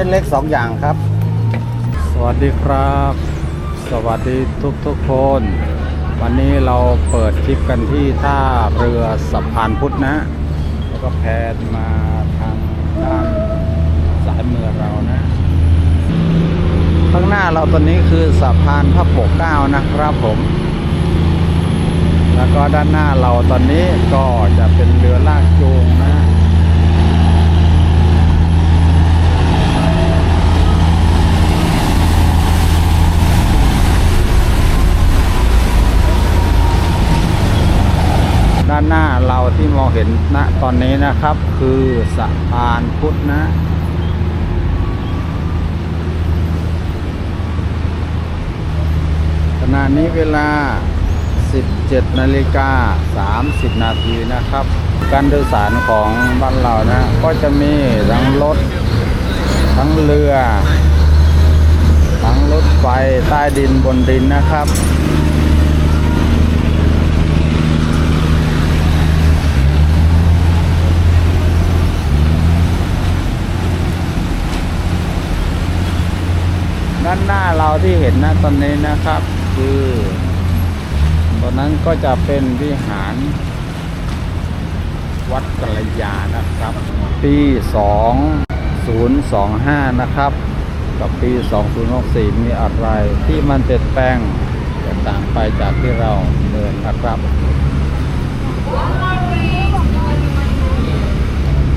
ส้นเล็กสองอย่างครับ สวัสดีครับ สวัสดีทุกทุกคน วันนี้เราเปิดทริปกันที่ท่าเรือสะพานพุทธนะ แล้วก็แพนมาทางด้านสายมือเรานะ ข้างหน้าเราตอนนี้คือสะพานพระปกเกล้านะครับผม แล้วก็ด้านหน้าเราตอนนี้ก็จะเป็นเรือลากจูงนะ ด้านหน้าเราที่มองเห็นณตอนนี้นะครับ คือสะพานพุทธนะขณะนี้เวลา 17 นาฬิกา 30 นาทีนะครับ การโดยสารของบ้านเรานะ ก็จะมีทั้งรถ ทั้งเรือ ทั้งรถไฟใต้ดินบนดินนะครับ ด้านหน้าเราที่เห็นนะตอนนี้นะครับ คือตอนนั้นก็จะเป็นวิหาร วัดกัลยานะครับ ปี2025 นะครับ กับปี 2064 มีอะไรที่มันเปลี่ยนแปลงแตกต่างไปจากที่เราเดินนะครับ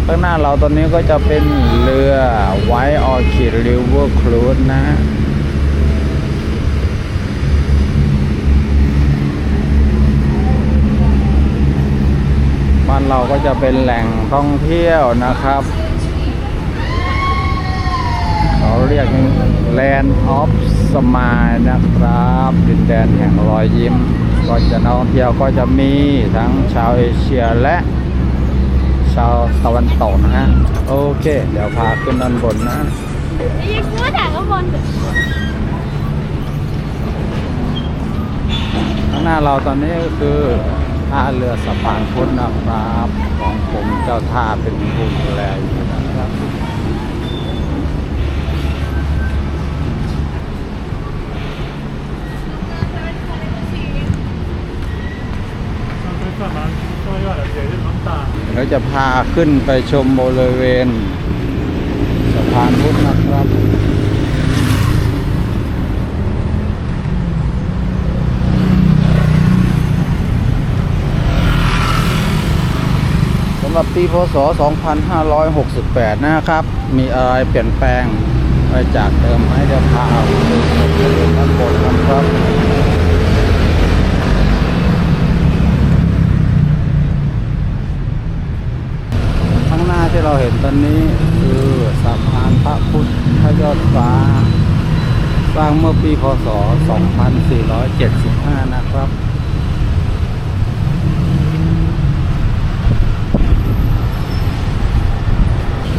ข้างหน้าเราตอนนี้ก็จะเป็นเรือไวออคิดริเวอร์ครูซนะานเราก็จะเป็นแหล่งท่องเที่ยวนะครับเราเรียก Land of Smile นะครับ ดินแดนแห่งรอยยิ้ม ก็จะนักท่องเที่ยวก็จะมีทั้งชาวเอเชียและชาวตะวันตกนะฮะ โอเค เดี๋ยวพาขึ้นด้านบนนะยิงกูถ่ายข้างบนข้างหน้าเราตอนนี้ก็คือ ท่าเรือสะพานพุทธนะครับ ของผมเจ้าท่าเป็นผู้ดูแลอยู่นะครับเราจะพาขึ้นไปชมบริเวณสะพานพุทธนะครับำหรับปีพศ 2568 นะครับ มีอะไรเปลี่ยนแปลงไปจากเดิมให้เดี๋ยวพาไปดูด้านบนนะครับข้างหน้าที่เราเห็นตอนนี้คือสะพานพระพุทธยอดฟ้า สร้างเมื่อปีพศ 2475 นะครับ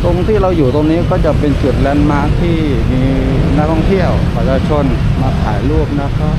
ตรงที่เราอยู่ตรงนี้ก็จะเป็นจุดแลนด์มาร์คที่มีนักท่องเที่ยวประชาชนมาถ่ายรูปนะครับ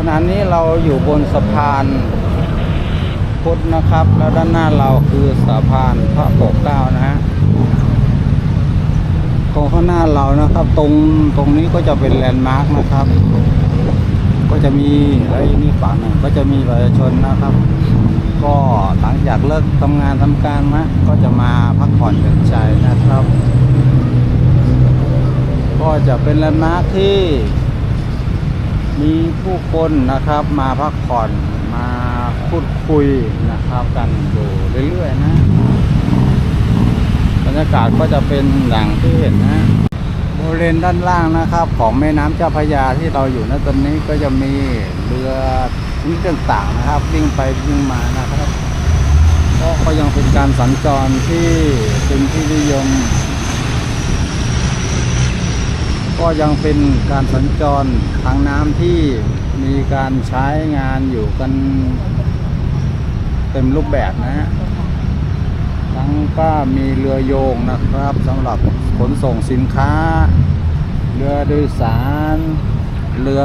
ขณะนี้เราอยู่ บนสะพานพุทธนะครับ แล้วด้านหน้าเราคือสะพานพระปกเกล้านะฮะตรงข้างหน้าเรานะครับ ตรงตรงนี้ก็จะเป็นแลนด์มาร์กนะครับ ก็จะมีแล้วนี่ฝั่งหนึ่งก็จะมีประชาชนนะครับ ก็หลังจากเลิกทำงานทำการนะก็จะมาพักผ่อนหย่อนใจนะครับ ก็จะเป็นแลนด์มาร์คที่ มีผู้คนนะครับ มาพักผ่อนมาพูดคุยนะครับ กันอยู่เรื่อยๆนะ บรรยากาศก็จะเป็นอย่างที่เห็นนะบริเวณด้านล่างนะครับ ของแม่น้ำเจ้าพระยาที่เราอยู่ณตอนนี้ก็จะมีเรือชนิดต่างๆนะครับ วิ่งไปวิ่งมานะครับก็ก็ยังเป็นการสัญจรที่เป็นที่นิยม ก็ยังเป็นการสัญจรทางน้ำที่ มีการใช้งานอยู่กันเต็มรูปแบบนะฮะทั้งก็มีเรือโยงนะครับสำหรับขนส่งสินค้า เรือโดยสาร เรือ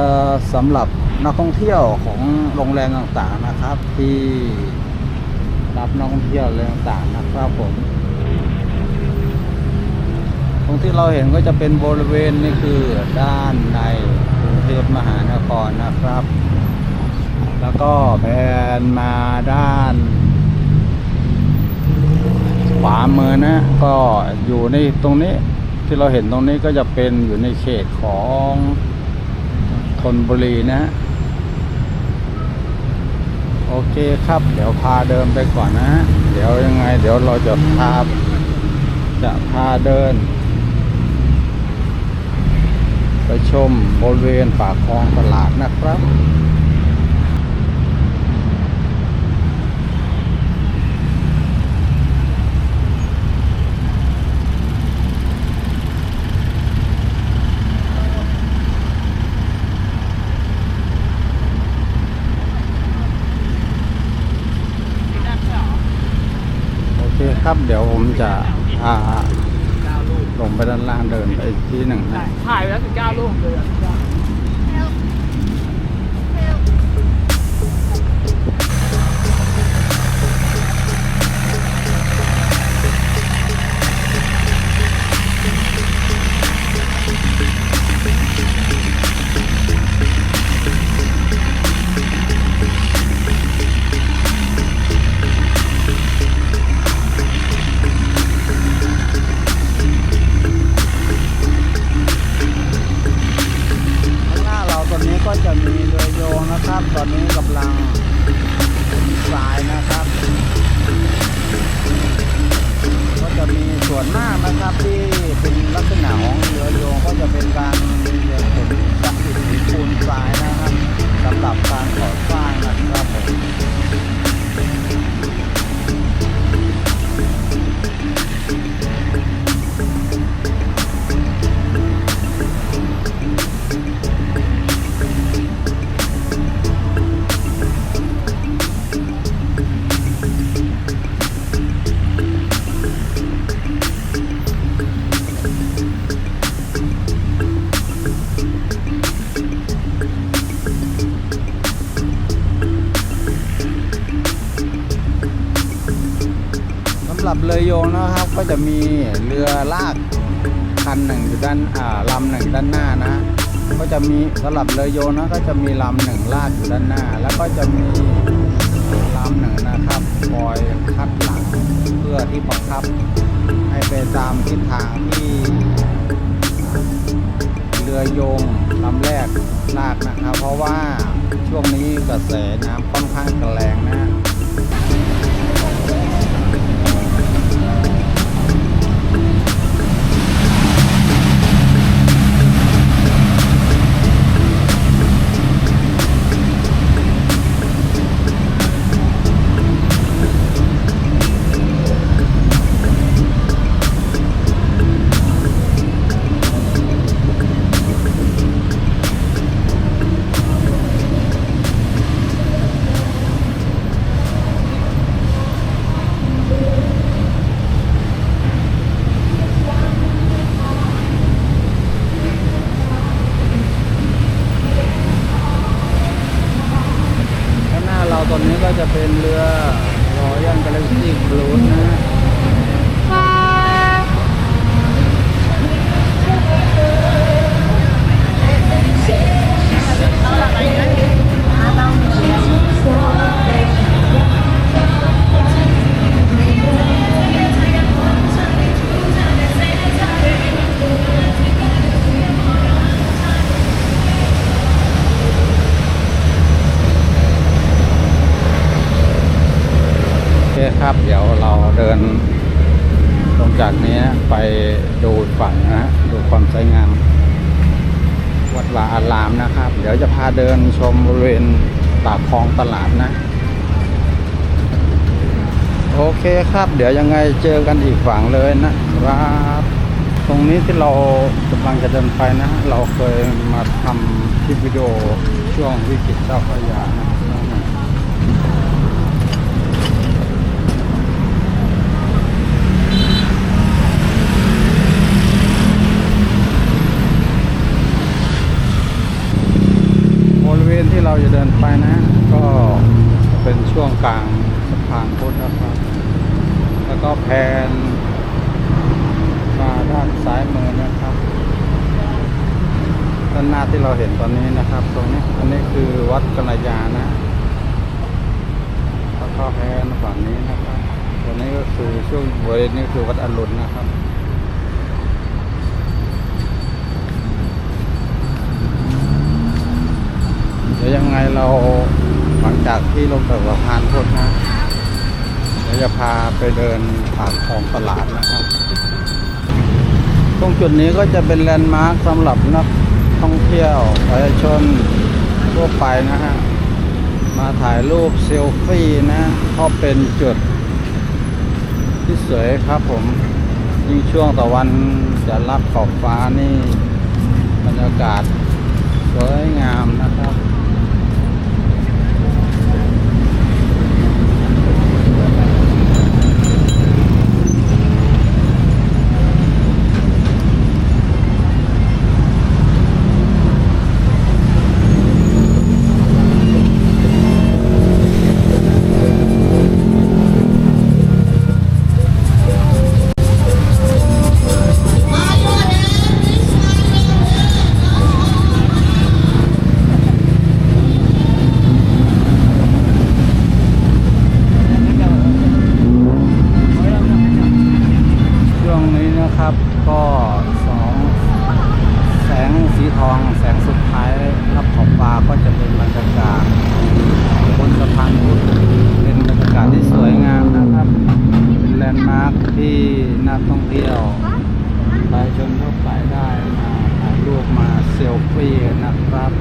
สำหรับนักท่องเที่ยวของโรงแรมต่างๆนะครับ ที่รับนักท่องเที่ยวเรือต่างๆนะครับผมตรงที่เราเห็นก็จะเป็นบริเวณนี่คือด้านใน กรุงเทพมหานครนะครับ แล้วก็แผนมาด้าน ขวามือนะ ก็อยู่ในตรงนี้ที่เราเห็นตรงนี้ก็จะเป็นอยู่ในเขตของธนบุรีนะ โอเคครับ เดี๋ยวพาเดินไปก่อนนะ เดี๋ยวยังไง เดี๋ยวเราจะพาจะพาเดิน ไปชมบริเวณปากคลองตลาดนะครับ โอเคครับเดี๋ยวผมจะพา ลงไปด้านล่างเดินไปที่หนึ่งนะ ถ่ายไปแล้วสิบเก้าลูกเลยอะ ก็จะมีเรือลากคันหนึ่งอยู่ด้านอ่าลำหนึ่งด้านหน้านะ ก็จะมีสำหรับเรือโยนะก็จะมีลำหนึ่งลากอยู่ด้านหน้า แล้วก็จะมีลำหนึ่งนะครับคอยคัดหลังเพื่อที่บังคับ ให้ไปตามทิศทางที่เรือโยงลำแรกลากนะครับ เพราะว่าช่วงนี้กระแสน้ำค่อนข้างแรงนะ เดี๋ยวเราเดินตรงจากนี้ไปดูฝั่งนะดูความสวยงาม วัดวาอารามนะครับ เดี๋ยวจะพาเดินชมบริเวณปากคลองตลาดนะ โอเคครับ เดี๋ยวยังไงเจอกันอีกฝั่งเลยนะครับตรงนี้ที่เรากำลังจะเดินไปนะ เราเคยมาทำคลิปวิดีโอช่วงวิกฤตเจ้าพระยานะ ช่วงกลางสะพานพุทธนะครับ แล้วก็แพนมาด้านซ้ายมือนะครับด้านหน้าที่เราเห็นตอนนี้นะครับ ตรงนี้อันนี้คือวัดกัลยาณนะแล้วก็แพนฝั่งนี้นะครับตรงนี้ก็คือช่วงบริเวณนี้คือวัดอรุณนะครับเดี๋ยวยังไงเรา หลังจากที่ลงจากสะพานพุทธนะเดี๋ยวจะพาไปเดินผ่านคลองตลาดนะครับ ตรงจุดนี้ก็จะเป็นแลนด์มาร์คสำหรับนักท่องเที่ยวประชาชนทั่วไปนะฮะ มาถ่ายรูปเซลฟี่นะก็เป็นจุดที่สวยครับผมยิ่งช่วงตะวันจะรับขอบฟ้านี่บรรยากาศสวยงามนะครับ ประชาชนทั่วไปได้มาถ่ายรูปมาเซลฟี่นะครับ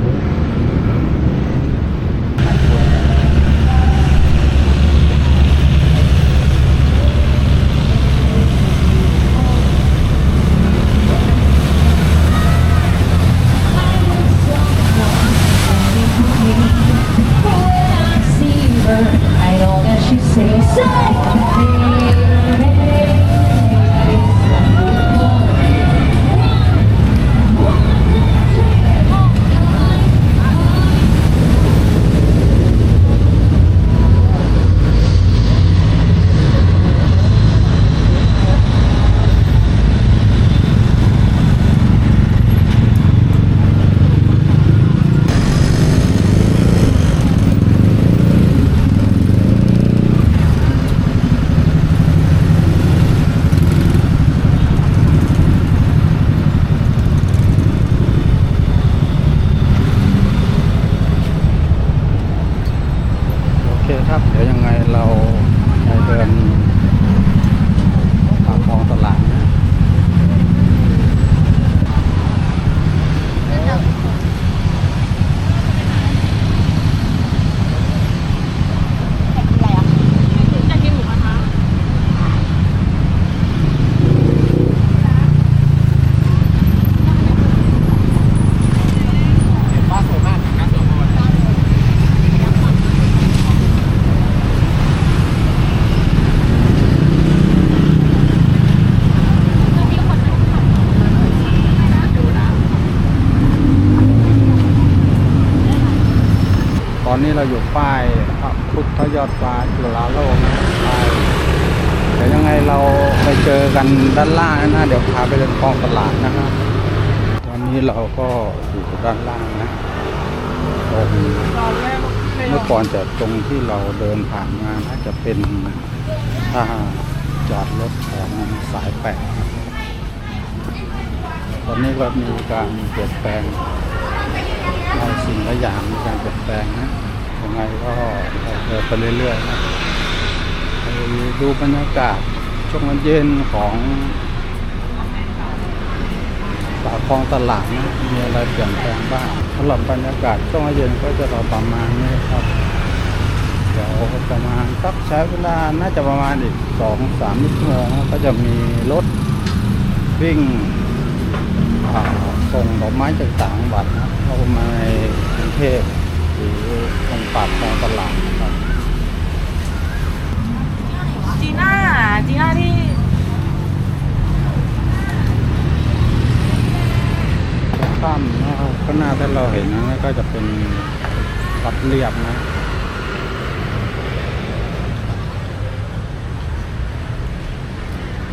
นี้เราอยู่ป้ายพระพุทธยอดฟ้าจุฬาโลกนะป้ายเดี๋ยวยังไงเราไปเจอกันด้านล่างนะเดี๋ยวพาไปเดินคลองตลาดนะครับตอนนี้เราก็อยู่ด้านล่างนะตรงเมื่อก่อนจะตรงที่เราเดินผ่านมานะจะเป็นท่าจอดรถของสายแปดตอนนี้ก็มีการเปลี่ยนแปลงหลายสิ่งหลายอย่างมีการเปลี่ยนแปลงนะ ไงก็เดินไปเรื่อยๆนะไปดูบรรยากาศช่วงเย็นของปากคลองตลาดนะมีอะไรเปลี่ยนแปลงบ้างสำหรับบรรยากาศช่วงเย็นก็จะประมาณนี้ครับเดี๋ยวประมาณสักใช้เวลาน่าจะประมาณอีกสองสามชั่วโมงก็จะมีรถวิ่งส่งดอกไม้จากต่างจังหวัดนะเข้ามาในกรุงเทพหรือ ปากคลองตลาดนะครับจีน่าจีน่าที่ข้ามนะครับข้างหน้าที่เราเห็นนั้นก็จะเป็นวัดเรียบนะ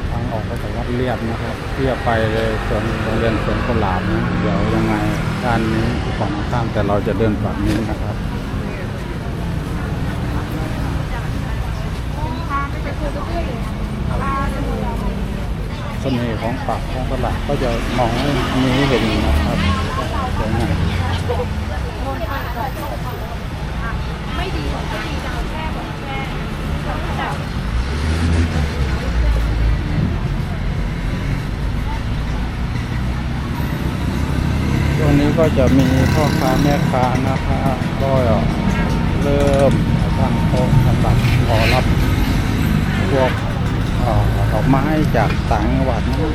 ทางออกก็จากวัดเรียบนะครับเรียบไปเลยสวนโรงเรียนสวนกุหลาบนะเดี๋ยวยังไงด้านนี้ฝั่งข้ามแต่เราจะเดินฝั่งนี้นะครับ เสน่ห์ของปากของตลาดก็จะมองไม่มีเห็นนะครับสวยงามช่วงนี้ก็จะมีพ่อค้าแม่ค้านะครับก็เริ่มตั้งโต๊ะสำหรับรอรับพวก ดอกไม้จากต่างจังหวัดนะ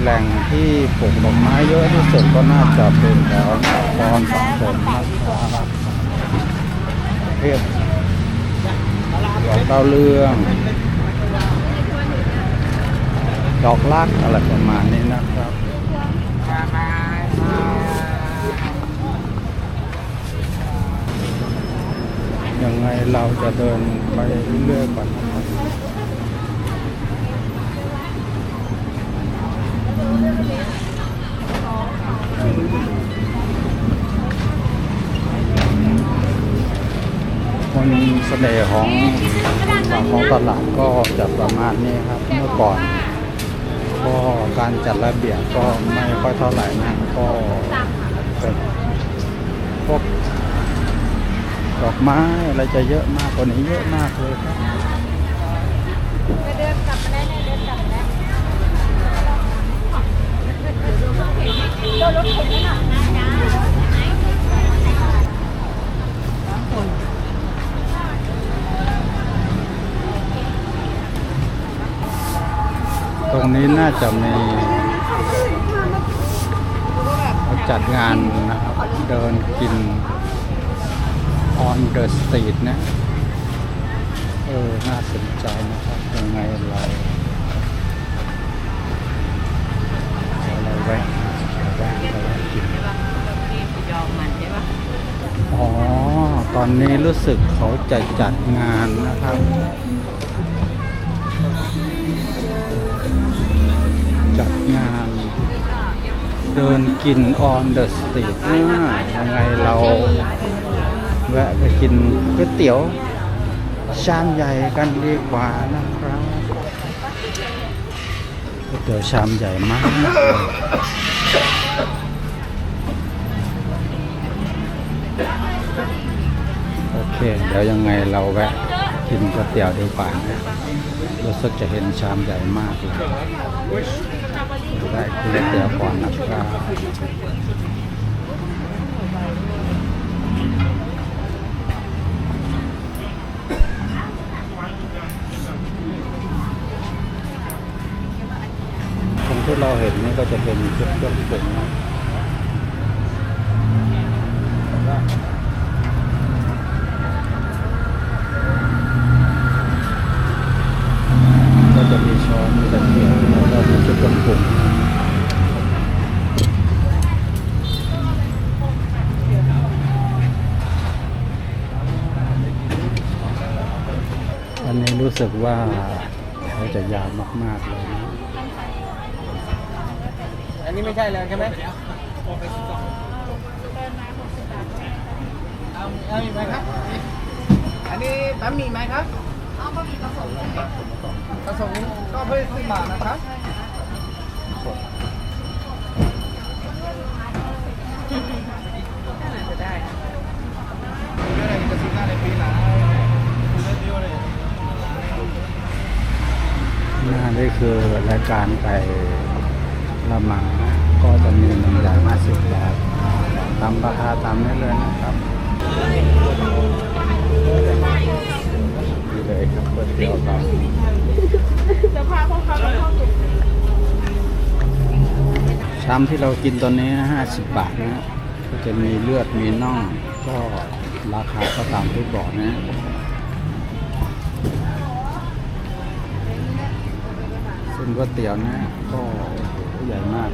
แหล่งที่ปลูกดอกไม้เยอะที่สุดก็น่าจะเป็นแถวนครปฐมนะครับประเทศดอกดาวเรือง ดอกลักอะไรประมาณนี้นะครับยังไงเราจะเดินไปเรื่อยๆก่อนนะครับ คนเสน่ห์ของของตลาดก็จะประมาณนี้ครับ เมื่อก่อนก็การจัดระเบียบก็ไม่ค่อยเท่าไหร่นะก็เป็นพวกดอกไม้อะไรจะเยอะมากกว่านี้เยอะมากเลยครับเดินกลับมาได้ ตรงนี้น่าจะมีจัดงานนะครับ เดินกิน on the street นะ เออ น่าสนใจนะครับ ยังไงเราเราแวะแวะเราแวะกิน ยอมมันใช่ปะ อ๋อ ตอนนี้รู้สึกเขาจะจัดงานนะครับ จัดงาน เดินกิน on the street อ่ายังไงเราแวะไปกินก๋วยเตี๋ยวชามใหญ่กันดีกว่านะครับก๋วยเตี๋ยวชามใหญ่มาก เค เดี๋ยวยังไงเราแวะกินก๋วยเตี๋ยวดีกว่านะรู้สึกจะเห็นชามใหญ่มากเลยได้กินก๋วยเตี๋ยวก่อนนะครับตรงที่เราเห็นนี่ก็จะเป็นเครื่องปรุงนะก็จะมีช้อนมีตะเกียบแล้ว ครื่องปรุงอันนี้รู้สึกว่าเขาจะยาวมาก ๆ เลยนะอันนี้ไม่ใช่เลยใช่ไหมเอาเอาอีกไหมครับ อันนี้บะหมี่ไหมครับเอาบะหมี่ผสมผสมก็เพิ่มสิบบาทนะครับ จะได้ เอันนี้คือรายการไก่ละมังนะก็จะมีหนึ่งอย่างห้าสิบบาทตามราคาตามนี้เลยนะครับนี่เลยครับก๋วยเตี๋ยวเราเดี๋ยวพาพ่อเขาไปห้องสุดชามที่เรากินตอนนี้ห้าสิบบาทนะก็จะมีเลือดมีน่องก็ ราคาก็ตามที่บอกนะซึ่งก๋วยเตี๋ยวนะก็ใหญ่มาก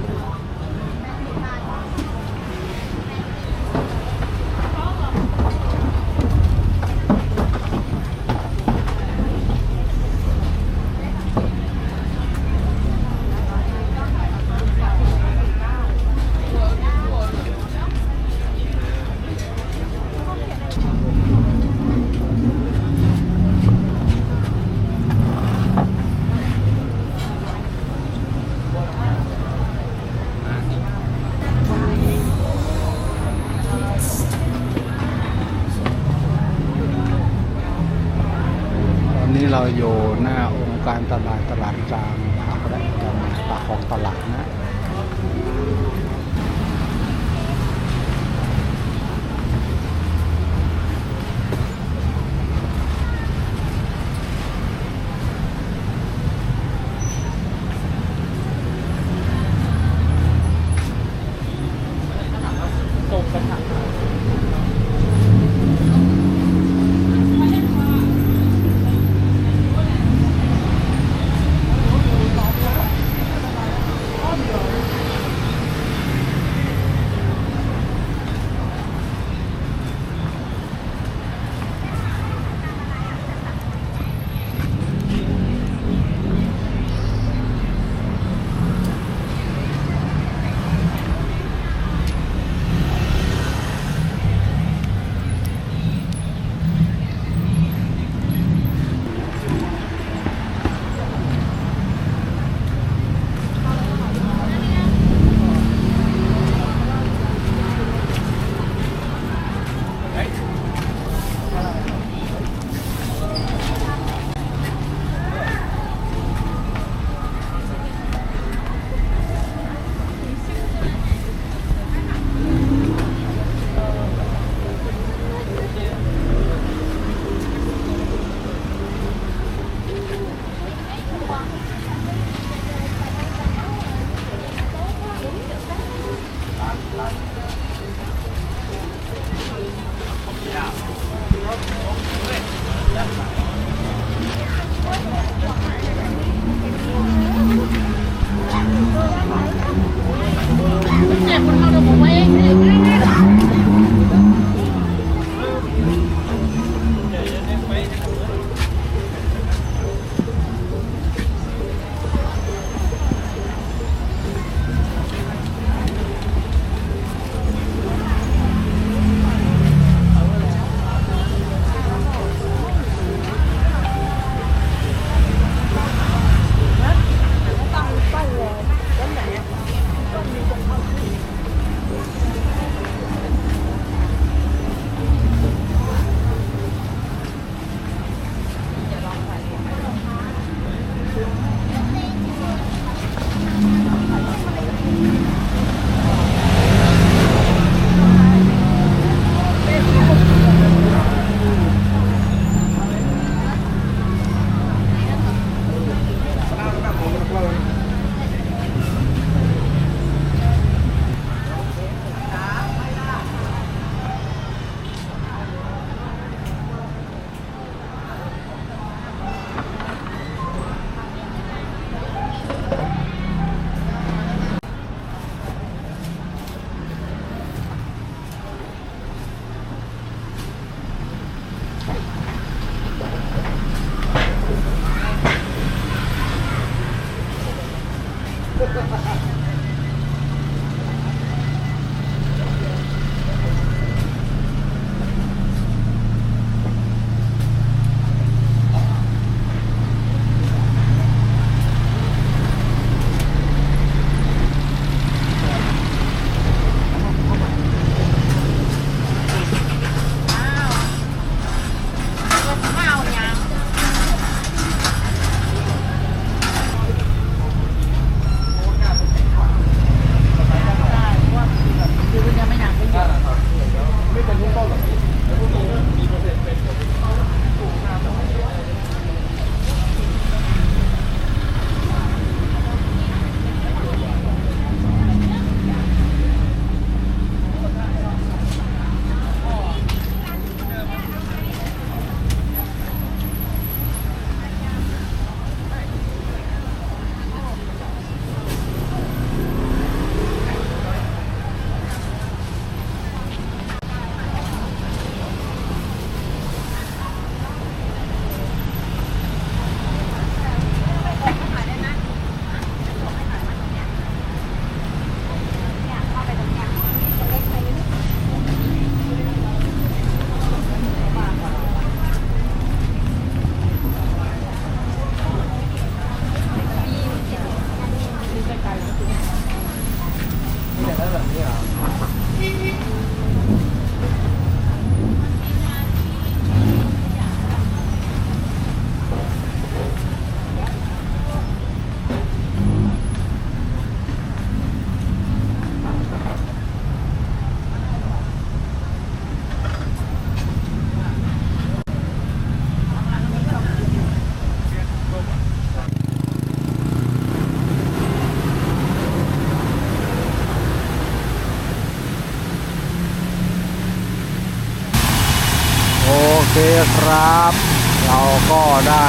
ได้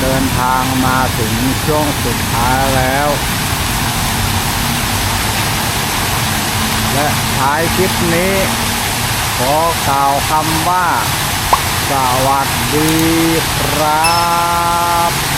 เดินทางมาถึงช่วงสุดท้ายแล้ว และท้ายคลิปนี้ ขอกล่าวคำว่า สวัสดีครับ